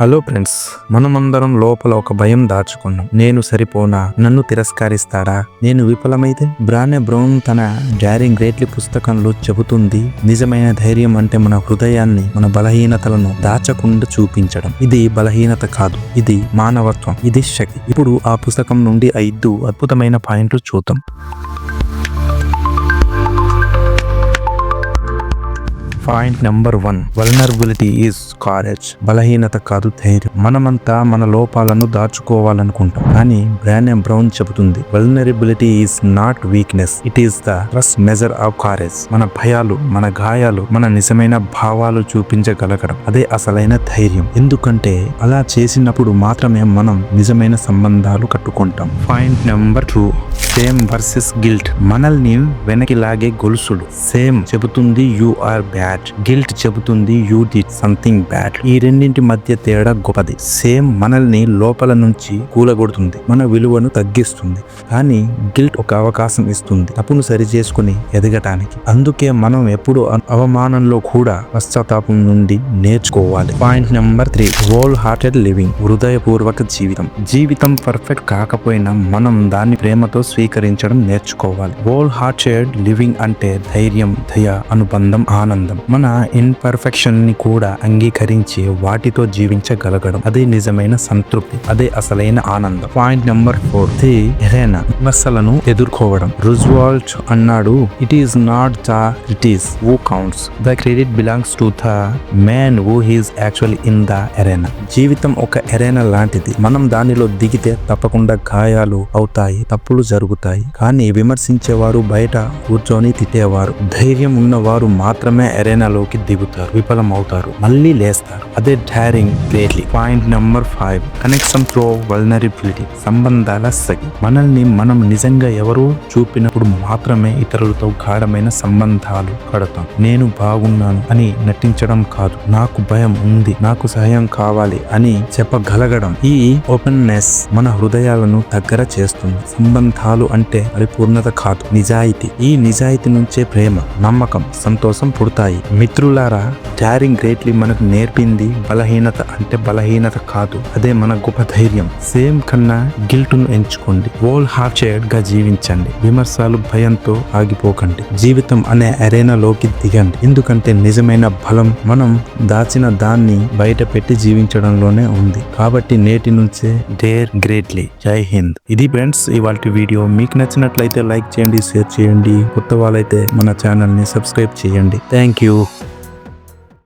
Hello friends మనమందరం లోపల ఒక భయం దాచుకున్నాం. నేను సరిపోనా? నన్ను తిరస్కరిస్తాడా నేను విఫలమైతే? బ్రానే బ్రౌన్ తన డారింగ్ గ్రేట్లీ పుస్తకంలో చెబుతుంది నిజమైన ధైర్యం అంటే మన హృదయాన్ని మన బలహీనతలను దాచకుండా చూపించడం. ఇది బలహీనత కాదు ఇది మానవత్వం ఇది శక్తి. ఇప్పుడు ఆ పుస్తకం నుండి ఐదు అద్భుతమైన పాయింట్లు చూద్దాం. Point number one vulnerability is courage బలహీనత కాదు ధైర్యం. మనమంతా మన లోపాలను దాచుకోవాలనుకుంటాం. కానీ బ్రానే బ్రౌన్ చెబుతుంది. Vulnerability is not weakness it is the truest measure of courage మన భయాలు మన గాయాలు మన నిజమైన భావాలు చూపించగలగడం. అదే అసలైన ధైర్యం. ఎందుకంటే అలా చేసినప్పుడు మాత్రమే మనం నిజమైన సంబంధాలు కట్టుకుంటాం. Point number two shame versus guilt మనల్ని వెనక్కి లాగే గొలుసులు. సేమ్ చెబుతుంది యు ఆర్ బ్యాడ్ గిల్ట్ చెబుతుంది యూ డిడ్ సంథింగ్ బ్యాడ్. ఈ రెండింటి మధ్య తేడా గొప్పది. సేమ్ మనల్ని లోపల నుంచి కూలగొడుతుంది. మన విలువను తగ్గిస్తుంది. కానీ గిల్ట్ ఒక అవకాశం ఇస్తుంది. తప్పును సరి చేసుకుని ఎదగటానికి. అందుకే మనం ఎప్పుడు అవమానంలో కూడా పశ్చాత్తాపం నుండి నేర్చుకోవాలి. Point number three. Whole hearted living. హృదయపూర్వక జీవితం. జీవితం పర్ఫెక్ట్ కాకపోయినా మనం దాన్ని ప్రేమతో స్వీకరించడం నేర్చుకోవాలి. హోల్ హార్టెడ్ లివింగ్ అంటే ధైర్యం దయ అనుబంధం ఆనందం. మన ఇన్పర్ఫెక్షన్ని కూడా అంగీకరించి వాటితో జీవించగలగడం. అదే నిజమైన సంతృప్తి అదే అసలైన ఆనందం. Point number four the arena విమర్శలను ఎదుర్కోవడం. రుజ్వాల్ట్ అన్నాడు it is not the it is who counts the credit belongs to the man who he's actual in the arena జీవితం ఒక ఎరేనా లాంటిది. మనం దానిలో దిగితే తప్పకుండా గాయాలు అవుతాయి తప్పులు జరుగుతాయి. కానీ విమర్శించేవారు బయట కూర్చొని తిట్టేవారు. ధైర్యం ఉన్నవారు మాత్రమే అరేనాలోకి దిగుతారు విఫలం అవుతారు మళ్ళీ లేస్తారు. అదే daring greatly point number five connection through vulnerability సంబంధాల సగి మనల్ని మనం నిజంగా ఎవరో చూపినప్పుడు మాత్రమే ఇతరులతో గాఢమైన సంబంధాలు కడతాం. నేను బాగున్నాను అని నటించడం కాదు. నాకు భయం ఉంది. నాకు సహాయం కావాలి అని చెప్పగలగడం. ఈ ఓపెన్నెస్ మన హృదయాలను దగ్గర చేస్తుంది. సంబంధాలు అంటే పరిపూర్ణత కాదు. నిజాయితీ. ఈ నిజాయితీ నుంచే ప్రేమ నమ్మకం సంతోషం పుడతాయి. మిత్రులారా డారింగ్ గ్రేట్లీ మనకు నేర్పింది బలహీనత అంటే బలహీనత కాదు. అదే మన గొప్ప ధైర్యం. సేమ్ కన్నా గిల్ట్ను ఎంచుకోండి. ఓల్ షేర్డ్గా జీవించండి. విమర్శలు భయంతో ఆగిపోకండి. జీవితం అనే అరేనాలోకి దిగండి. ఎందుకంటే నిజమైన బలం మనం దాచిన దాన్ని బయట పెట్టి జీవించడంలోనే ఉంది. కాబట్టి నేటి నుంచే డేర్ గ్రేట్లీ జై హింద్. ఇది ఫ్రెండ్స్ ఇవాళ వీడియో. మీకు నచ్చినట్లయితే లైక్ చేయండి షేర్ చేయండి. కొత్త వాళ్ళైతే మన ఛానల్ని సబ్స్క్రైబ్ చేయండి. Thank you you.